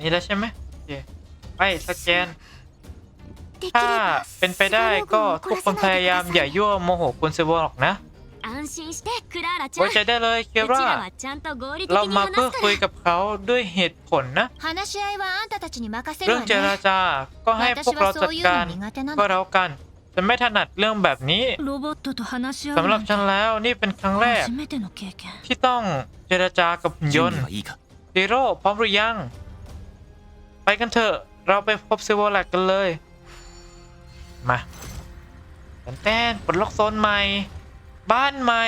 นี้แล้วใช่ไหมโอเคไปสแกน ถ้าเป็นไปได้ก็ทุกคนพยายามอย่ายั่วโมโหคุณเซวอร์หรอกนะไว้ใจได้เลยเคร่าเรามาเพื่อคุยกับเขาด้วยเหตุผลนะ เรื่องเจราจาก็ให้พวกเราจัดการก็แล้วกัน จะไม่ถนัดเรื่องแบบนี้สำหรับฉันแล้วนี่เป็นครั้งแรก ที่ต้องเจราจากับยนต์ซีโร่พร้อมหรือยัง ไปกันเถอะ เราไปพบเซเวอร์แลกกันเลย มาแตนปลดล็อกโซนใหม่ บ้านใหม่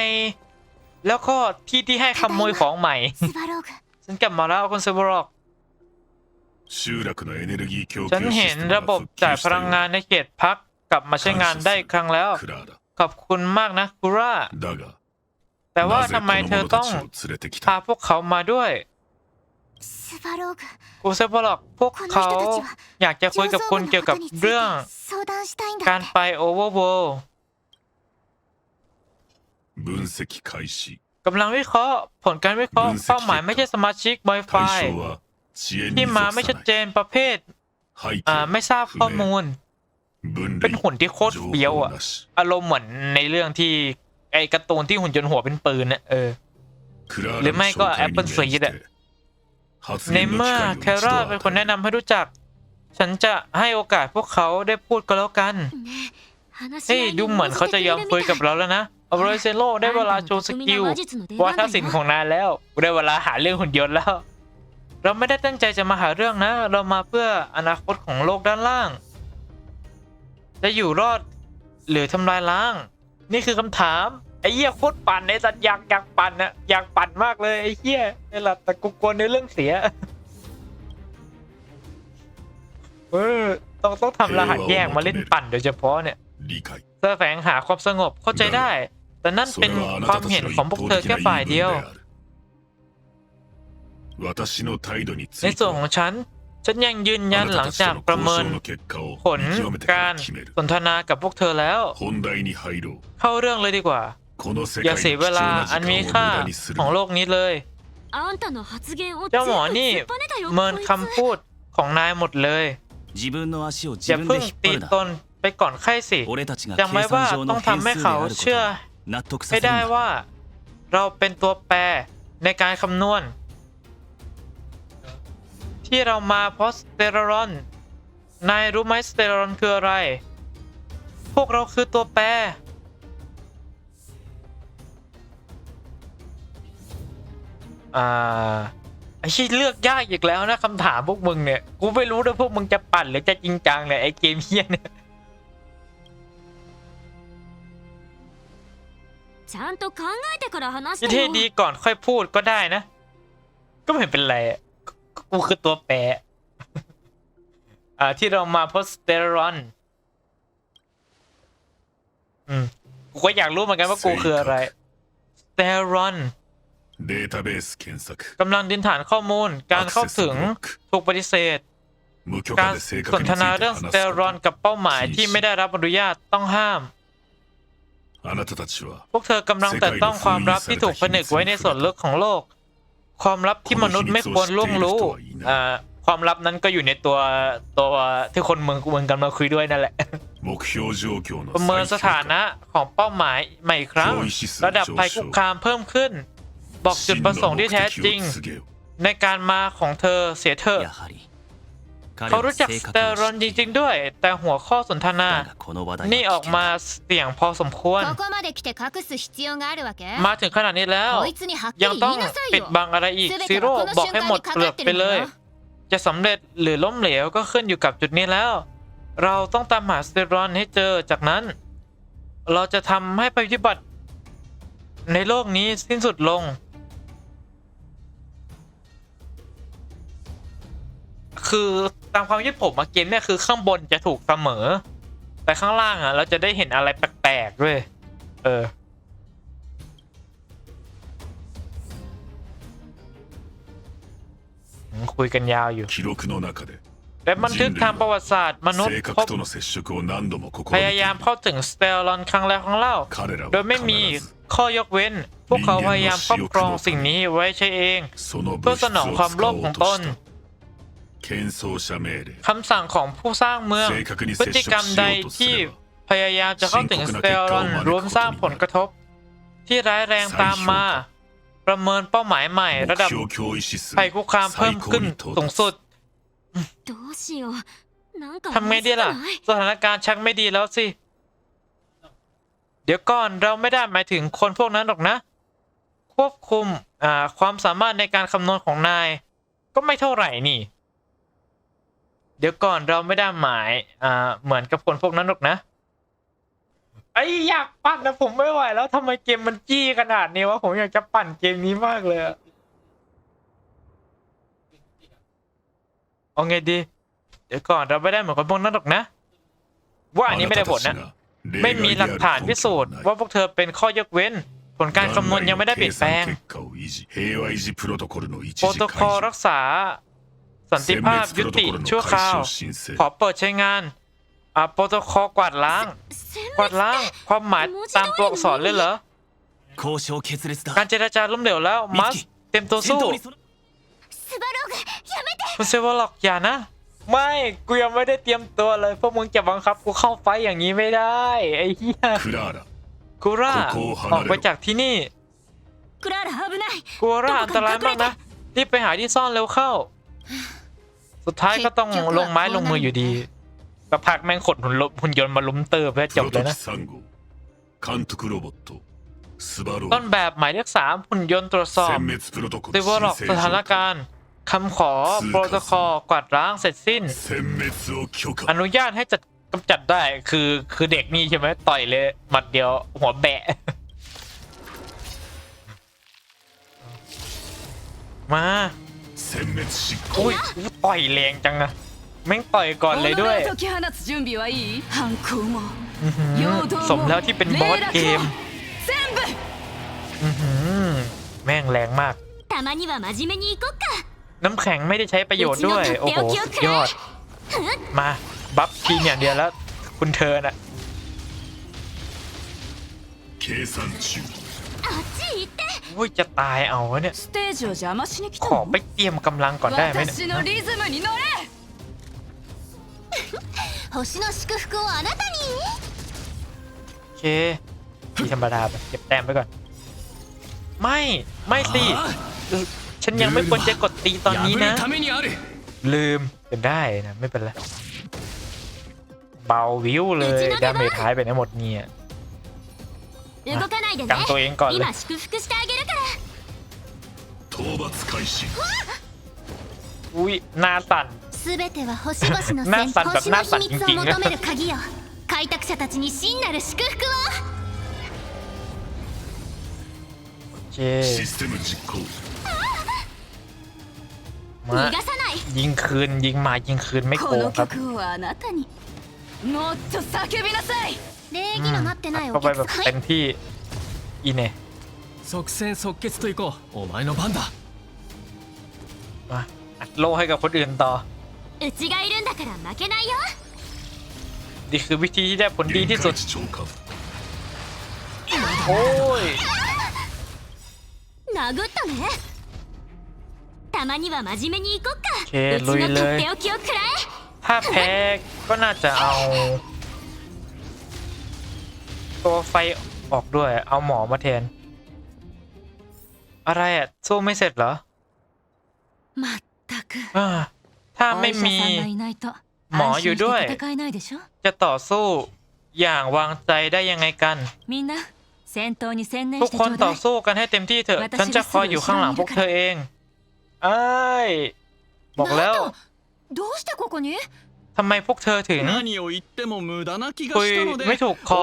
แล้วก็ที่ที่ให้ขโมยของใหม่ ฉันกลับมาแล้วคนเซเวอร์ล็กฉันเห็นระบบจ่ายพลังงานในเขตพักกลับมาใช้งานได้ครั้งแล้ว ขอบคุณมากนะคุร่าแต่ว่าทำไมเธอต้องพาพวกเขามาด้วย กูเซบอลอกพวกเขาอยากจะคุยกับคุณเกี่ยวกับเรื่อง การไปโอเวอร์โวกำลังวิเคราะห์ ผลการวิเคราะห์เป้าหมายไม่ใช่สมาชิก Wi-Fi ที่มาไม่ชัดเจนประเภทไม่ทราบข้อมูล เป็นหุ่นที่โคตรเบี้ยวอะอารมณ์เหมือนในเรื่องที่ไอ้กระตูนที่หุ่นจนหัวเป็นปืนเนี่ยเออหรือไม่ก็แอปเปิลซีดอะ ในเมื่อแคร่าเป็นคนแนะนำให้รู้จัก ฉันจะให้โอกาสพวกเขาได้พูดก็แล้วกันเฮ้ยดูเหมือนเขาจะยอมคุยกับเราแล้วนะอบรเซโลได้เวลาโชว์สกิลว่าทศิลป์ของนายแล้ว ได้เวลาหาเรื่องหุ่นยนต์แล้ว เราไม่ได้ตั้งใจจะมาหาเรื่องนะ เรามาเพื่ออนาคตของโลกด้านล่าง จะอยู่รอดหรือทำลายล้าง นี่คือคำถาม ไอ้เหี้ยโคตรปั่นไอ้สัตว์อยากอยากปั่นอะอยากปั่นมากเลยไอ้เหี้ยไอ้หลับแต่กูกลัวในเรื่องเสียเออต้องต้องทำรหัสแยกมาเล่นปั่นโดยเฉพาะเนี่ยเสอแฝงหาความสงบเข้าใจได้ แต่นั่นเป็นความเห็นของพวกเธอแค่ฝ่ายเดียว ในส่วนของฉัน ฉันยังยืนยันหลังจากประเมิน ผลการสนทนากับพวกเธอแล้ว เข้าเรื่องเลยดีกว่า อย่าเสียเวลาอันมีค่าของโลกนี้เลย เจ้าหมอนี่เมินคำพูดของนายหมดเลยอย่าเพิ่งตีตนไปก่อนไข้สิยังไว้ว่าต้องทำให้เขาเชื่อให้ได้ว่า เราเป็นตัวแปรในการคำนวณ ที่เรามาเพราะสเตอรอนนายรู้ไหมสเตอรอนคืออะไร พวกเราคือตัวแปร อ่าไอชีเลือกยากอีกแล้วนะคำถามพวกมึงเนี่ย กูไม่รู้ด้วยพวกมึงจะปั่นหรือจะจริงจังเลยไอเกมเฮียเนี่ยคิดให้ดีก่อนค่อยพูดก็ได้นะ ก็ไม่เป็นไร กูคือตัวแปรอ่าที่เรามาเพราะสเตอรอน อืม กูก็อยากรู้เหมือนกันว่ากูคืออะไรสเตอรอน データベース検索 กำลังดินฐานข้อมูล การเข้าถึง アクセスブロック ถูกปฏิเสธ 無許 การ 可で正 ส 確 น に ท ついて นาเรื่อง 話 ส す เตอ こ รอน と กับเป้าหมายที่ไม่ได้รับอนุญาตต้องห้าม あなたたちは พวกเธอกำลังแต่ต้องความลับที่ถูกผนึกไว้ในส่วนลึกของโลก ความลับที่มนุษย์ไม่ควรล่วงรู้ อ่า ความลับนั้นก็อยู่ในตัวตัวที่คนเมืองเมืองกำลังคุยด้วยนั่นแหละ 目標状況の ประเมินสถานะของเป้าหมายใหม่อีกครั้ง ระดับภัยคุกคามเพิ่มขึ้น บอกจุดประสงค์ที่แท้จริง ในการมาของเธอเสียเธอเขารู้จักสเตอรอนจริง ๆ ด้วย แต่หัวข้อสนทนา นี่ออกมาเสี่ยงพอสมควร มาถึงขนาดนี้แล้ว ยังต้องปิดบังอะไรอีกซีโร่บอกให้หมดเปลือกไปเลย จะสำเร็จหรือล้มเหลวก็ขึ้นอยู่กับจุดนี้แล้ว เราต้องตามหาสเตอรอนให้เจอจากนั้น เราจะทำให้ปฏิบัติ ในโลกนี้สิ้นสุดลง คือตามความคิดผมอาเกมเนี่ยคือข้างบนจะถูกเสมอ แต่ข้างล่างอะเราจะได้เห็นอะไรแปลกๆด้วย เออคุยกันยาวอยู่และมันทึกทางประวัติศาสตร์มนุษย์พยายามเข้าถึงสเตลลอนครั้งแรกของเล่า โดยไม่มีข้อยกเว้น พวกเขาพยายามครอบครองสิ่งนี้ไว้ใช้เอง เพื่อสนองความโลภของตน คำสั่งของผู้สร้างเมือง พฤติกรรมใดที่พยายามจะเข้าถึงสเตลรอนรวมสร้างผลกระทบ ที่ร้ายแรงตามมา ประเมินเป้าหมายใหม่ ระดับภัยคุกคามเพิ่มขึ้นสูงสุดทำไงดีล่ะ สถานการณ์ชักไม่ดีแล้วสิ เดี๋ยวก่อนเราไม่ได้หมายถึงคนพวกนั้นหรอกนะ ควบคุมความสามารถในการคำนวณของนาย ก็ไม่เท่าไหร่นี่ เดี๋ยวก่อนเราไม่ได้หมายอ่าเหมือนกับคนพวกนั้นหรอกนะไอ้อยากปั่นนะผมไม่ไหวแล้วทำไมเกมมันจี้ขนาดนี้วะผมอยากจะปั่นเกมนี้มากเลยเอาไงดี เดี๋ยวก่อนเราไม่ได้เหมือนคนพวกนั้นหรอกนะ ว่าอันนี้ไม่ได้บลนะ ไม่มีหลักฐานพิสูจน์ว่าพวกเธอเป็นข้อยกเว้น ผลการคำนวณยังไม่ได้เปลี่ยนแปลงโปรโตคอลรักษา สันติภาพยุติชั่วคราว ขอเปิดใช้งานอ่าโปรโตคอลกวาดล้าง กวาดล้างความหมายตามตัวอักษรเลยเหรอการเจรจาล้มเหลวแล้วมัสเต็มตัวสู้คุณเซวอล็อกอย่านะ ไม่กูยังไม่ได้เตรียมตัวเลยพวกมึงจะบังคับกูเข้าไฟอย่างนี้ไม่ได้ ไอ้เหี้ยกูร่าออกไปจากที่นี่กูร่าอันตรายมากนะรีบไปหาที่ซ่อนเร็วเข้า สุดท้ายก็ต้องลงไม้ลงมืออยู่ดีสักพักแม่งขดหุ่นหุ่นยนต์มาล้มเติบแล้วจบเลยนะต้นแบบหมายเลขสามหุ่นยนต์ตรวจสอบติวอลอกสถานการณ์คำขอโปรโตคอลกวาดล้างเสร็จสิ้น อนุญาตให้จัดกำจัดได้คือคือเด็กนี่ใช่ไหมต่อยเลยหมัดเดียวหัวแบะ มา อุ้ยต่อยแรงจังอะแม่งต่อยก่อนเลยด้วยสมแล้วที่เป็นบอสเกมแม่งแรงมากน้ำแข็งไม่ได้ใช้ประโยชน์ด้วย โอ้โหยอด มาบัฟทีอย่างเดียวแล้ว คุณเธอน่ะ 計算中あっち行って อุ้ยจะตายเอาวะเนี่ย ステージを邪魔しに来 ข た อ の ไปเตรียมกำลังก่อนได้ไหมเนี่ย 私のリズムに乗れ星の祝福をあなたに โอเคที่ธรรมดาไปเก็บแต้มไปก่อน ไม่ ไม่สิเออฉันยังไม่ควรจะกดตีตอนนี้นะ 破るためにある ลืมเป็นได้นะ ไม่เป็นไร เบาวิวเลย ดาเมจหายไปในหมดเนี่ย 動かないでね กันตัวเองก่อนเลย 討伐開始 อุ้ยหน้าสั่น すべては星々のな戦さんだ星の秘密をなさん求める鍵よ開拓者たちに真なる祝福を โอเค システム実行 มา 逃がさない ยิงคืน ยิงมายิงคืนไม่โก こ ง の ครับ 曲をあなたにもっと叫びなさい礼儀のなってないお เข้าไป 客 แบบ さん เต็มที่ อีเน่ 即戦即決といこうお前の番だ มาอัดโลให้กับคนอื่นต่อ うちがいるんだから負けないよ นี่คือวิธีที่ได้ผลดี 限 ที่สุ 界 ด 値超過 โอ้ย 殴ったねたまには真面目に行こっかオッケーうちのとลุยเลย っておきを食らえ ถ้าแพ้ก็น่าจะเอา ตัวไฟออกด้วย เอาหมอมาแทน อะไรอะสู้ไม่เสร็จเหรอมาตくอ่ถ้าไม่มีหมออยู่ด้วย จะต่อสู้อย่างวางใจได้ยังไงกัน ทุกคนต่อสู้กันให้เต็มที่เถอะ ฉันจะคอยอยู่ข้างหลังพวกเธอเองไอ้บอกแล้วทำไมพวกเธอถึงคุยไม่ถูกคอ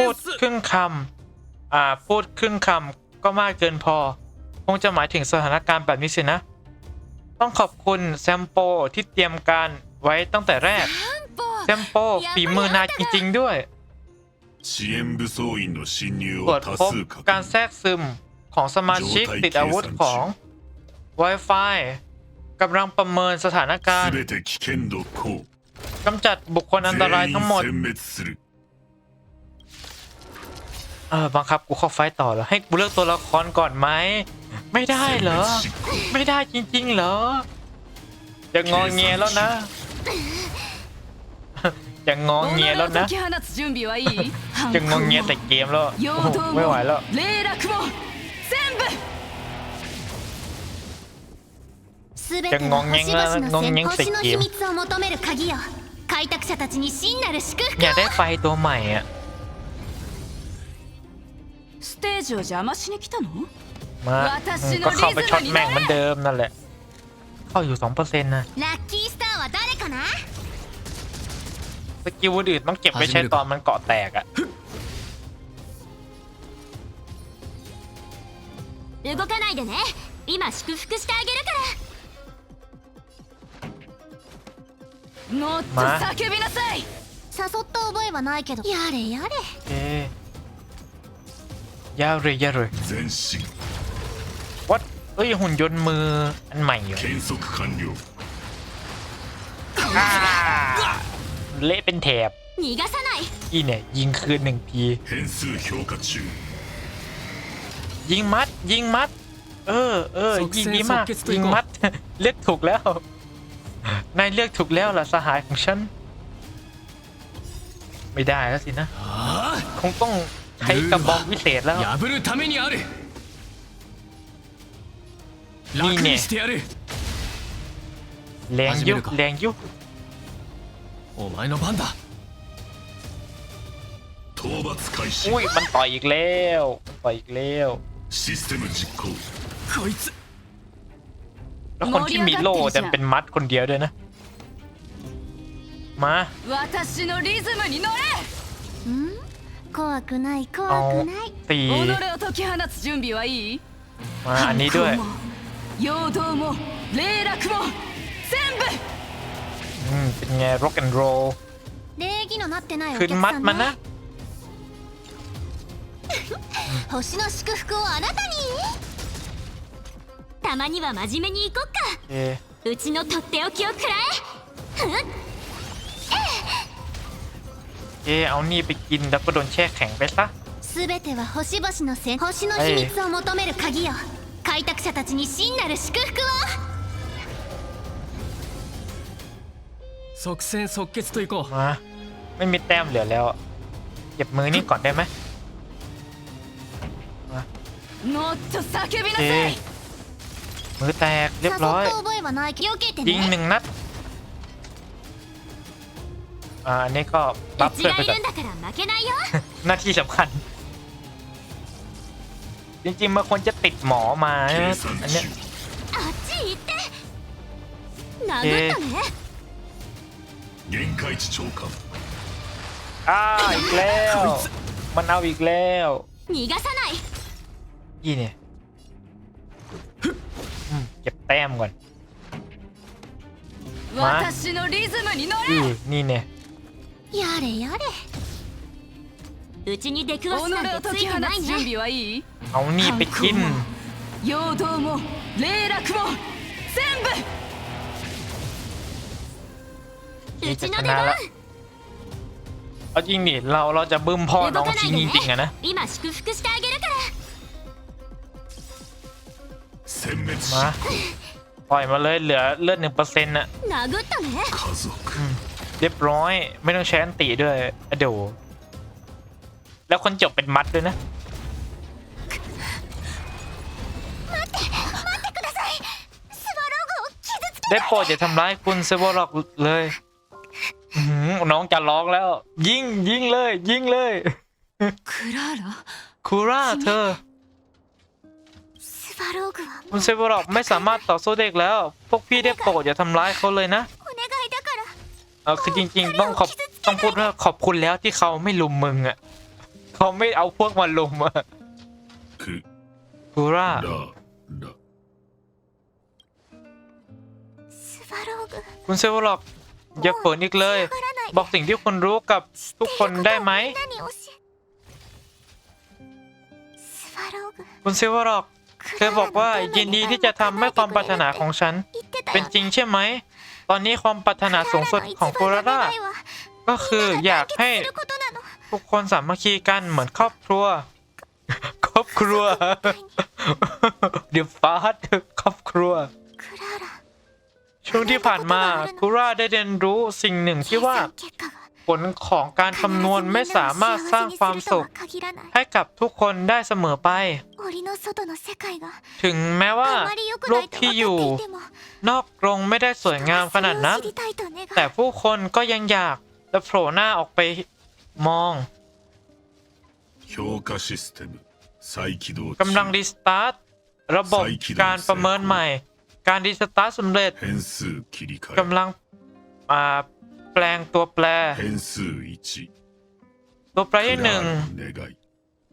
พูดครึ่งคำ่าพูดครึ่งคำก็มากเกินพอ คงจะหมายถึงสถานการณ์แบบนี้สินะ ต้องขอบคุณแซมโปที่เตรียมการไว้ตั้งแต่แรก แซมโปฝีมือนายจริง ๆ ด้วยตรวจพบการแทรกซึมของสมาชิกติดอาวุธของ Wi-Fi กำลังประเมินสถานการณ์กำจัดบุคคลอันตรายทั้งหมด เออบังคับกูเข้าไฟต่อเหรอให้กูเลือกตัวละครก่อนไหมไม่ได้เหรอ ไม่ได้จริงๆเหรอจะงองเงียแล้วนะจะงองเงียแล้วนะจะงองเงียแต่เกมแล้วไม่ไหวแล้วจะงองเงี้วงงเงียแต่เกมอยากได้ไฟตัวใหม่อะ テージを邪魔しに来たの มาอืมก็เข้าไปช็อตแม่งเหมือนเดิมนั่นแหละ เข้าอยู่สองเปอร์เซ็นต์นะ ラッキースターは誰かな สกิลอื่นต้องเก็บไว้ใช้ตอนมันเกาะแตกอ่ะ 動かないでね今祝福してあげるからもっとま叫びなさい誘った覚えはないけどやれやれ เอ๊ะ ย่าเลยย่าเลยวัดเอ้ยหุ่นยนต์มืออันใหม่เหรอเละเป็นแถบอีเนี่ยยิงคืนหนึ่งทียิงมัดยิงมัด เออเออยิงดีมากยิงมัดเลือกถูกแล้วนายเลือกถูกแล้วล่ะสหายของฉัน ไม่ได้แล้วสินะ คงต้อง ใช้กระบอกวิเศษแล้ว あ破るためにある楽いいねにしてやる แรงยุบ 始めるか แรงยุบ お前の番だ討伐開始 อุ้ยมันต่อยอีกแล้วมันต่อยอีกแล้ว システム実行こいつ แล้วคนที่มีโล่จะเป็นมัดคนเดียวด้วยนะ มา 私のリズムに乗れん 怖くない怖 เอา くない ตี 己を解き放つ準備はいい มาอันนี้ด้วย 反抗も陽動も霊落も全部 อืมเป็นไง rock and roll 礼儀のなってないお คืน 客 มัด さん มัน ね นะ 星の祝福をあなたにたまには真面目に行こっか เอ๊ะ うちのとっておきを食らえふん เอ๊ะเอานี่ไปกินแล้วก็โดนแช่แข็งไปซะ 全ては星々の戦星の秘密を求める鍵よ開拓者たちに真なる祝福を即戦即決といこう มา ไม่มีแต้มเหลือแล้ว เก็บมือนี่ก่อนได้ไหม もっと叫びな เอ๊ さ ะ い มือแตกเรียบร้อย 誘った覚えはないけど避けて ยิงห ね นึ่งนัด อันนี้ก็บัฟเพื่อนไปก่อหน้าที่สำคัญ จริงๆมันคนจะติดหมอมาอันเนี้ยเอ๊ะอ้าอีกแล้ว มันเอาอีกแล้วยี่เนี่ยเก็บแต้มก่อนมานี่เนี่ย やれやれうちに出くわす己なんてつを解き放いてないつ準ね備はいい เอานี่ไปกิน 陽動も霊落も全部うちの出いい番じゃないเอาจริงดิเราเราจะบึ้มพ่อน้ 動 อง かな ทิ้ い ง で จริงๆอะนะ ね今祝福してあげるから殲滅し มาปล่อยมาเลยเหลือเลือดหนึ่งเปอร์เซ็นต์อะ 殴ったね家族 เรียบร้อย ไม่ต้องใช้อันตีด้วยอเดี๋วแล้วคนจบเป็นมัดด้วยนะได้โปรดอย่าทำร้ายคุณเซวอล็อกเลยน้องจะร้องแล้ว ยิ่งยิ่งเลย ยิ่งเลยคูราเหรอคูราเธอคุณเซวอล็อกไม่สามารถต่อสู้เด็กแล้ว พวกพี่ได้โปรดอย่าทำร้ายเขาเลยนะ เออคือจริง ๆ ต้องขอบต้องพูดว่าขอบคุณแล้วที่เขาไม่ลุมมึงอ่ะเขาไม่เอาพวกมาลุมอ่ะ く คูร่า らら スワローグ คุณเซเวอร์ล็อกอย่าเขินอีกเลย わからない บอกสิ่งที่คุณรู้กับทุกคนได้ไหม 何を教えスワローグ คุณเซเวอร์ล็อกเธอบอกว่ายินดีที่จะทำให้ความปรารถนาของฉัน 言ってた เป็น よ จริงใช่ไหม ตอนนี้ความปรารถนาสูงสุดของคุราร่าก็คืออยากให้ทุกคนสามัคคีกันเหมือนครอบครัว ครอบครัวเดี๋ยวฟาดครอบครัว ช่วงที่ผ่านมาคุร่าได้เรียนรู้สิ่งหนึ่งที่ว่า ลของการคำนวณไม่สามารถสร้างความสุข ให้กับทุกคนได้เสมอไป ถึงแม้ว่าโลกที่อยู่ นอกกรงไม่ได้สวยงามขนาดนั้น แต่ผู้คนก็ยังอยากและโผล่หน้าออกไปมองกำลังรีสตาร์ทระบบการประเมินใหม่ การรีสตาร์ทสำเร็จกำลัง แปลงตัวแปร ตัวแปรที่หนึ่ง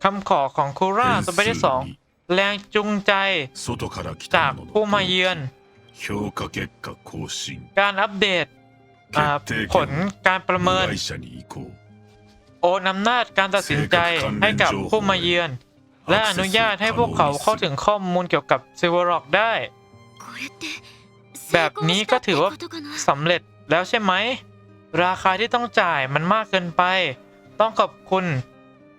คำขอของคูราตัวแปรที่สองแรงจูงใจ จากผู้มาเยือน การอัปเดตผลการประเมิน โอนอำนาจการตัดสินใจให้กับผู้มาเยือน และอนุญาตให้พวกเขาเข้าถึงข้อมูลเกี่ยวกับซิวอร็อกได้ แบบนี้ก็ถือว่าสำเร็จแล้วใช่ไหม ราคาที่ต้องจ่ายมันมากเกินไป ต้องขอบคุณ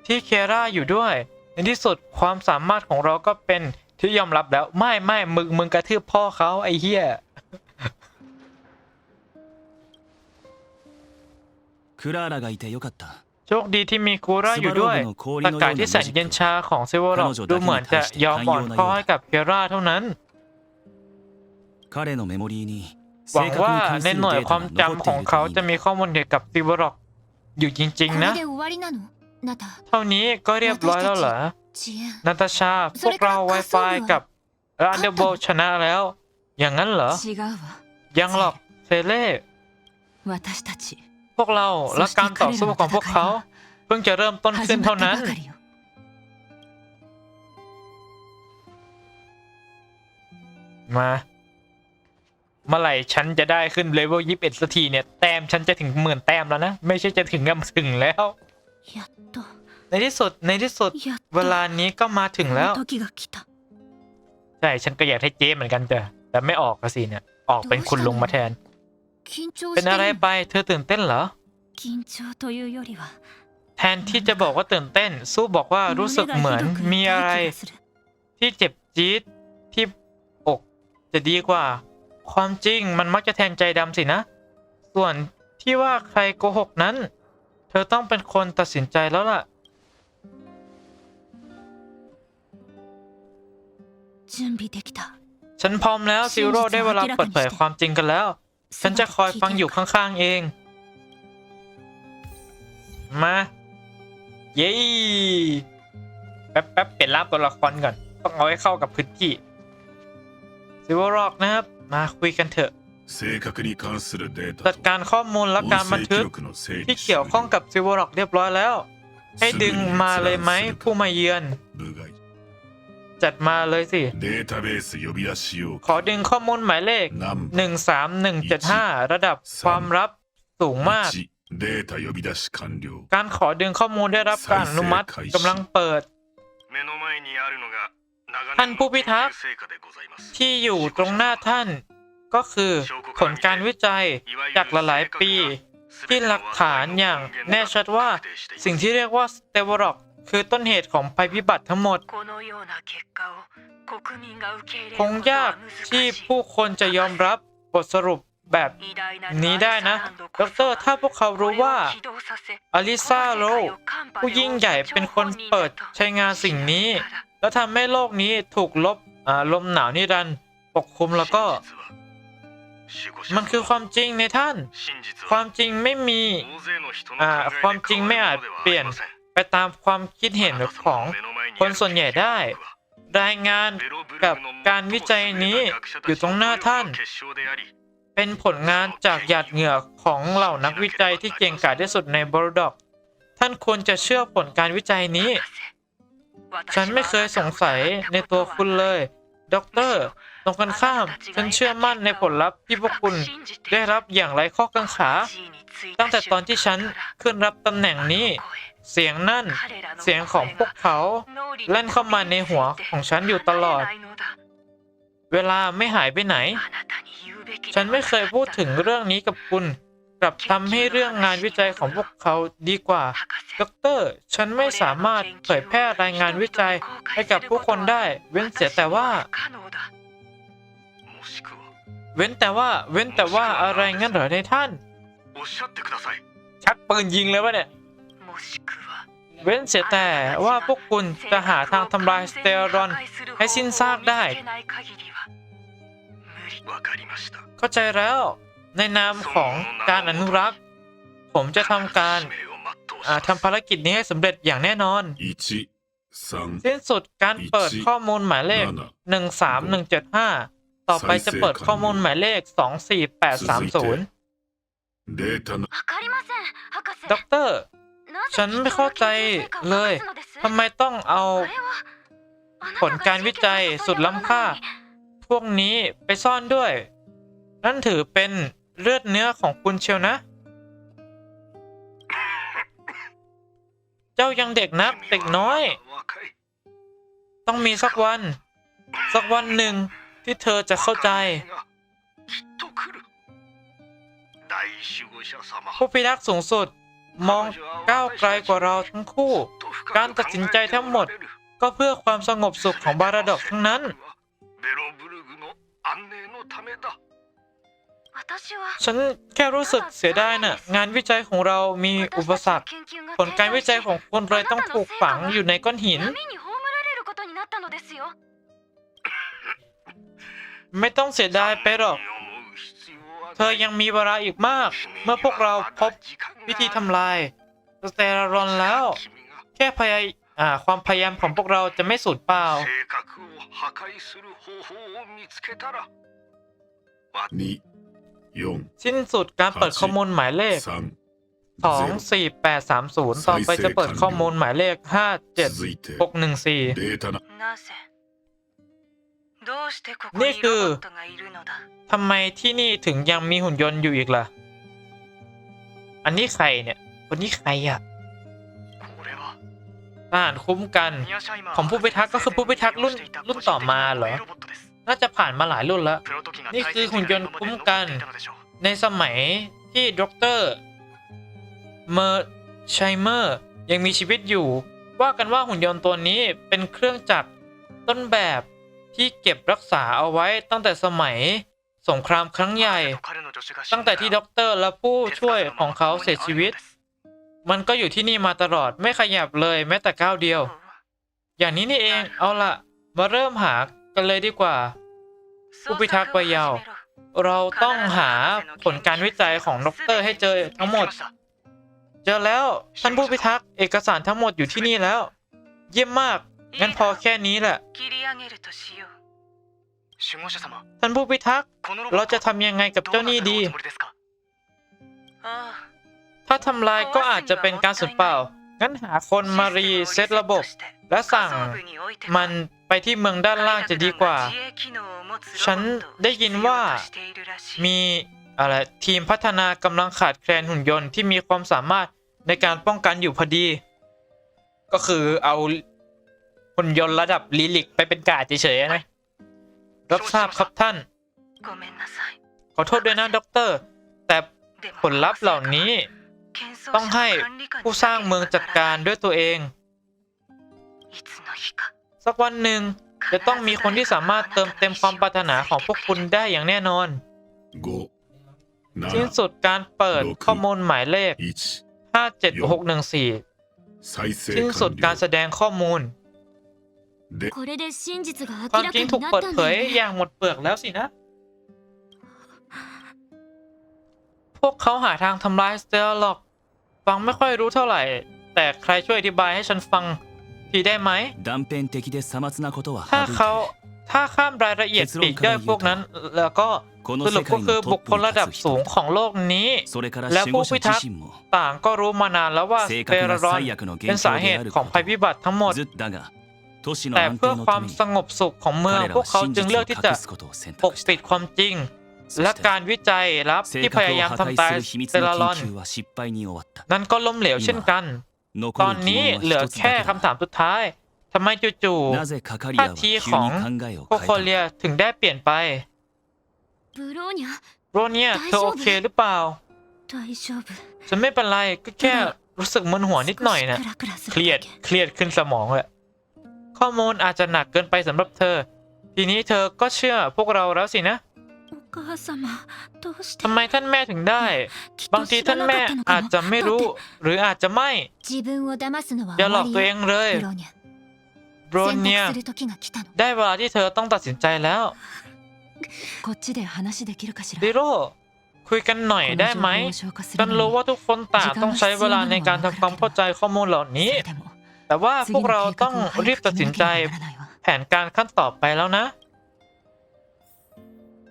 ที่เคราอยู่ด้วย ในที่สุดความสามารถของเราก็เป็นที่ยอมรับแล้ว ไม่ไม่มึงมึงกระทืบพ่อเขาไอ้เหี้ยクラーラがโชคดีที่มีคูร่าอยู่ด้วยอากาศที่แสนเย็นชาของซิวอร์ดูเหมือนจะยอมอ่อนข้อให้กับเคราเท่านั้น彼のメモリーに หวังว่าในหน่วยความจำของเขาจะมีข้อมูลเกี่ยวกับซิวร็อกอยู่จริง ๆ นะ เท่านี้ก็เรียบร้อยแล้วเหรอ นาตาชา พวกเราไวไฟกับอันเดอร์โบชนะแล้ว อย่างนั้นเหรอ ยังหรอกเซเล่พวกเราและการต่อสู้ของพวกเขา เพิ่งจะเริ่มต้นขึ้นเท่านั้นมา เมื่อไหร่ฉันจะได้ขึ้นเลเวลยี่สิบเอ็ดสักทีเนี่ยแต้มฉันจะถึงหมื่นแต้มแล้วนะ ไม่ใช่จะถึงกำถึงแล้ว ในที่สุดในที่สุด เวลานี้ก็มาถึงแล้ว ใช่ ฉันก็อยากให้เจ๊เหมือนกันแต่แต่ไม่ออกสิเนี่ย ออกเป็นคุณลุงมาแทน เป็นอะไรไปเธอตื่นเต้นเหรอแทนที่จะบอกว่าตื่นเต้น สู้บอกว่ารู้สึกเหมือนมีอะไร ที่เจ็บจี๊ดที่อกจะดีกว่า ความจริงมันมักจะแทนใจดำสินะ ส่วนที่ว่าใครโกหกนั้น เธอต้องเป็นคนตัดสินใจแล้วล่ะฉันพร้อมแล้วซิโร่ได้เวลาเปิดเผยความจริงกันแล้ว ฉันจะคอยฟังอยู่ข้างๆเอง มา เย้แป๊บๆเปลี่ยนร่างตัวละครก่อน ต้องเอาให้เข้ากับพื้นที่ซิโร่นะครับ มาคุยกันเถอะจัดการข้อมูลและการบันทึกที่เกี่ยวข้องกับซิวอล็อกเรียบร้อยแล้ว ให้ดึงมาเลยไหมผู้มาเยือน จัดมาเลยสิ ขอดึงข้อมูลหมายเลข 13175 ระดับความรับสูงมาก การขอดึงข้อมูลได้รับการอนุมัติกำลังเปิด ท่านผู้พิทักษ์ที่อยู่ตรงหน้าท่าน ก็คือผลการวิจัยจากหลายๆปี ที่หลักฐานอย่างแน่ชัดว่า สิ่งที่เรียกว่าสเตวอร็อกคือต้นเหตุของภัยพิบัติทั้งหมด คงยากที่ผู้คนจะยอมรับบทสรุปแบบนี้ได้นะ ดร ถ้าพวกเขารู้ว่าอลิซาโรผู้ยิ่งใหญ่เป็นคนเปิดใช้งานสิ่งนี้ แล้วทำให้โลกนี้ถูกลบอ่าลมหนาวนิรันดร์ปกคลุมแล้วก็ มันคือความจริงในท่าน ความจริงไม่มีอ่าความจริงไม่อาจเปลี่ยนไปตามความคิดเห็นของคนส่วนใหญ่ได้ รายงานกับการวิจัยนี้อยู่ตรงหน้าท่าน เป็นผลงานจากหยาดเหงื่อของเหล่านักวิจัยที่เก่งกาจที่สุดในบรดอก ท่านควรจะเชื่อผลการวิจัยนี้ ฉันไม่เคยสงสัยในตัวคุณเลย ด็อกเตอร์ ตรงกันข้าม ฉันเชื่อมั่นในผลลัพธ์ที่พวกคุณได้รับอย่างไรข้อกังขา ตั้งแต่ตอนที่ฉันขึ้นรับตำแหน่งนี้ เสียงนั่น เสียงของพวกเขาเล่นเข้ามาในหัวของฉันอยู่ตลอด เวลาไม่หายไปไหน ฉันไม่เคยพูดถึงเรื่องนี้กับคุณ กลับทำให้เรื่องงานวิจัยของพวกเขาดีกว่าดรฉันไม่สามารถเผยแพร่รายงานวิจัยให้กับผู้คนได้ เว้นเสียแต่ว่า เว้นแต่ว่า เว้นแต่ว่าอะไรงั้นเหรอในท่าน ชักปืนยิงเลยวะเนี่ย เว้นเสียแต่ว่าพวกคุณจะหาทางทำลายสเตอรอนให้สิ้นซากได้ เข้าใจแล้ว ในนามของการอนุรักษ์ ผมจะทำการทำภารกิจนี้ให้สำเร็จอย่างแน่นอนสิ้นสุดการเปิดข้อมูลหมายเลข 13175 ต่อไปจะเปิดข้อมูลหมายเลข 24830ด็อกเตอร์ ฉันไม่เข้าใจเลยทำไมต้องเอาผลการวิจัยสุดล้ำค่า พวกนี้ไปซ่อนด้วย นั่นถือเป็น เลือดเนื้อของคุณเชียวนะ เจ้ายังเด็กนักเด็กน้อย ต้องมีสักวัน สักวันหนึ่งที่เธอจะเข้าใจ ผู้พิทักษ์สูงสุดมองก้าวไกลกว่าเราทั้งคู่ การตัดสินใจทั้งหมดก็เพื่อความสงบสุขของบาราดอกทั้งนั้น ฉันแค่รู้สึกเสียดายนะ่ะงานวิจัยของเรามีอุปสรรค ผลการวิจัยของคนเลยต้องถูกฝังอยู่ในก้อนหิน ไม่ต้องเสียดายไปหรอก เธอยังมีเวลาอีกมาก เมื่อพวกเราพบวิธีทำลายสเตอรอนแล้ว แค่พยายามความพยายามของพวกเราจะไม่สูญเปล่าน สิ้นสุดการเปิดข้อมูลหมายเลข 3 2 4 8 3 0 ต่อไปจะเปิดข้อมูลหมายเลข 5 7 6 1 4 0นี่คือทำไมที่นี่ถึงยังมีหุ่นยนต์อยู่อีกล่ะ อันนี้ใครเนี่ยคนนี้ใครอะทหารคุ้มกัน ของผู้พิทักษ์ก็คือผู้พิทักษ์รุ่นรุ่นต่อมาเหรอ น่าจะผ่านมาหลายรุ่นแล้ว นี่คือหุ่นยนต์คุ้มกัน ในสมัยที่ดรเมอร์ชัยเมอร์ยังมีชีวิตอยู่ ว่ากันว่าหุ่นยนต์ตัวนี้เป็นเครื่องจักรต้นแบบที่เก็บรักษาเอาไว้ตั้งแต่สมัยสงครามครั้งใหญ่ ตั้งแต่ที่ด็อกเตอร์และผู้ช่วยของเขาเสียชีวิต มันก็อยู่ที่นี่มาตลอดไม่ขยับเลยแม้แต่ก้าวเดียว อย่างนี้นี่เองเอาล่ะมาเริ่มหา กันเลยดีกว่า ผู้พิทักษ์ไปยาว เราต้องหาผลการวิจัยของด็อกเตอร์ให้เจอทั้งหมด เจอแล้วท่านผู้พิทักษ์เอกสารทั้งหมดอยู่ที่นี่แล้ว เยี่ยมมาก งั้นพอแค่นี้แหละ ท่านผู้พิทักษ์เราจะทำยังไงกับเจ้านี่ดี ถ้าทำลายก็อาจจะเป็นการสูญเปล่า งั้นหาคนมารีเซตระบบ และสั่งมันไปที่เมืองด้านล่างจะดีกว่า ฉันได้ยินว่ามีอะไรทีมพัฒนากำลังขาดแคลนหุ่นยนต์ที่มีความสามารถในการป้องกันอยู่พอดี ก็คือเอาหุ่นยนต์ระดับลิลิกไปเป็นกาดเฉยๆนะ รับทราบครับท่าน ขอโทษด้วยนะด็อกเตอร์ แต่ผลลัพธ์เหล่านี้ ต้องให้ผู้สร้างเมืองจัดการด้วยตัวเอง สักวันหนึ่งจะต้องมีคนที่สามารถเติมเต็มความปรารถนาของพวกคุณได้อย่างแน่นอน สิ้นสุดการเปิดข้อมูลหมายเลข 57614 สิ้นสุดการแสดงข้อมูลความจริงถูกเปิดเผยอย่างหมดเปลือกแล้วสินะ พวกเขาหาทางทำลายสเตลล็อก ฟังไม่ค่อยรู้เท่าไหร่ แต่ใครช่วยอธิบายให้ฉันฟังทีได้ไหมถ้าเขาถ้าข้ามรายละเอียดปลีกย่อยพวกนั้น แล้วก็สรุปก็คือบุคคลระดับสูงของโลกนี้ และผู้พิทักษ์ต่างก็รู้มานานแล้วว่าสเปรรอนเป็นสาเหตุของภัยพิบัติทั้งหมด แต่เพื่อความสงบสุขของเมืองพวกเขาจึงเลือกที่จะปกปิดความจริง และการวิจัยลับที่พยายามทำตายเซลลอนนั้นก็ล้มเหลวเช่นกัน ตอนนี้เหลือแค่คำถามสุดท้ายทำไมจู่ๆท่าทีของโคโคเลียถึงได้เปลี่ยนไปโรเนียเธอโอเคหรือเปล่าฉันไม่เป็นไรก็แค่รู้สึกมึนหัวนิดหน่อยนะเครียดเครียดขึ้นสมองเลยข้อมูลอาจจะหนักเกินไปสำหรับเธอ ทีนี้เธอก็เชื่อพวกเราแล้วสินะ ทำไมท่านแม่ถึงได้ บางทีท่านแม่อาจจะไม่รู้ หรืออาจจะไม่อย่าหลอกตัวเองเลยโบรเนียได้เวลาที่เธอต้องตัดสินใจแล้วดิโรคุยกันหน่อยได้ไหมฉันรู้ว่าทุกคนต่างต้องใช้เวลาในการทำความเข้าใจข้อมูลเหล่านี้ แต่ว่าพวกเราต้องรีบตัดสินใจ แผนการขั้นต่อไปแล้วนะ